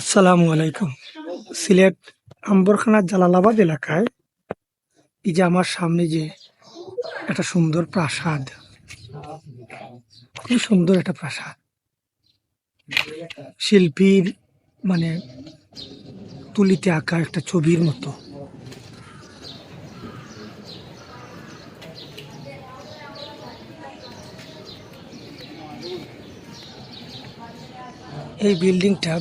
আসসালামু আলাইকুম। সিলেট আম্বরখানার জালালাবাদ এলাকায় এই যে আমার সামনে যে একটা সুন্দর প্রাসাদ। খুব সুন্দর একটা প্রাসাদ। শিল্পীর মানে তুলিতে আঁকা একটা ছবির মতো। এই বিল্ডিংটা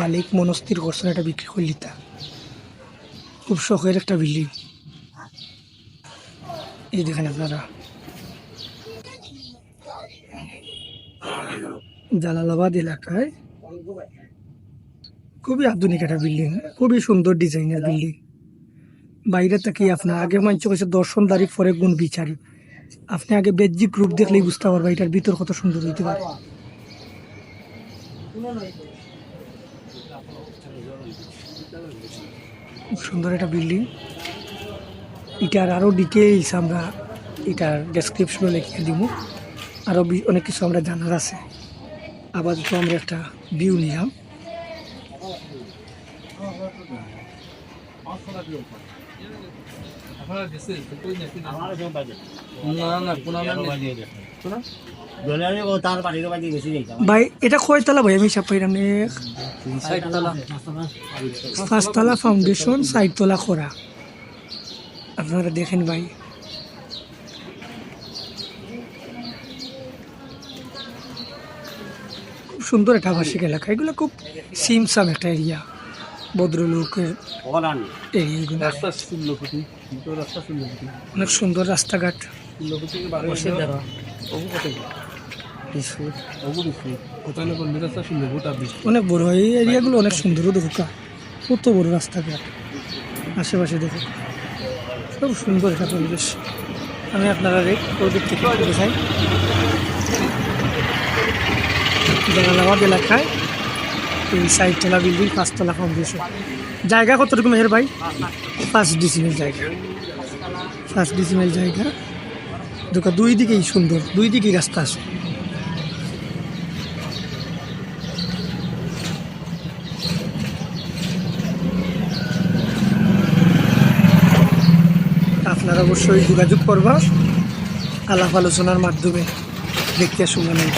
মালিক মনস্থির করছেন এটা বিক্রি করলি তা খুব শখের একটা বিল্ডিং। এই দেখেন আপনারা। জালালাবাদ এলাকায় খুবই আধুনিক একটা বিল্ডিং, খুবই সুন্দর ডিজাইনের বিল্ডিং। বাইরে থেকে আপনার আগে মঞ্চ করেছে দর্শনদারি পরে গুণ বিচারি। আপনি আগে বেজ্জিক রূপ দেখলেই বুঝতে পারবেন, এটার ভিতর কত সুন্দর হইতে পারে। খুব সুন্দর একটা বিল্ডিং। এটার আরও ডিটেইলস আমরা এটার ডেসক্রিপশনে লিখে দিব। আরও বি- অনেক কিছু আমরা জানার আছে। আপাতত আমরা একটা ভিউ নিলাম। বেশি যাইতাম ভাই এটা কয়তলা ভাই? আমি হিসাব পাইলাম পাঁচতলা ফাউন্ডেশন সাইডতলা করা আপনারা দেখেন ভাই। খুব সুন্দর একটা আবাসিক এলাকা। এগুলো খুব সিমসাম একটা এরিয়া ভদ্রলোকের অনেক সুন্দর রাস্তাঘাট। অনেক বড় হয়। এই এরিয়াগুলো অনেক সুন্দর দেখো কত বড় রাস্তাঘাট আশেপাশে দেখো। খুব সুন্দর একটা পরিবেশ। আমি আপনারা ওদিক থেকে চাই জালালাবাদ এলাকায় এই সাইডতলা বিল্ডিং পাঁচতলা ফাউন্ডেশন জায়গা কতটুকু মেহের ভাই? পাঁচ ডিসিমেল জায়গা। পাঁচ ডিসিমেল জায়গা। দুটো দুই দিকেই সুন্দর। দুই দিকেই রাস্তা আছে। আপনারা অবশ্যই যোগাযোগ করবা। আলাপ আলোচনার মাধ্যমে। দেখতে শুনে নেই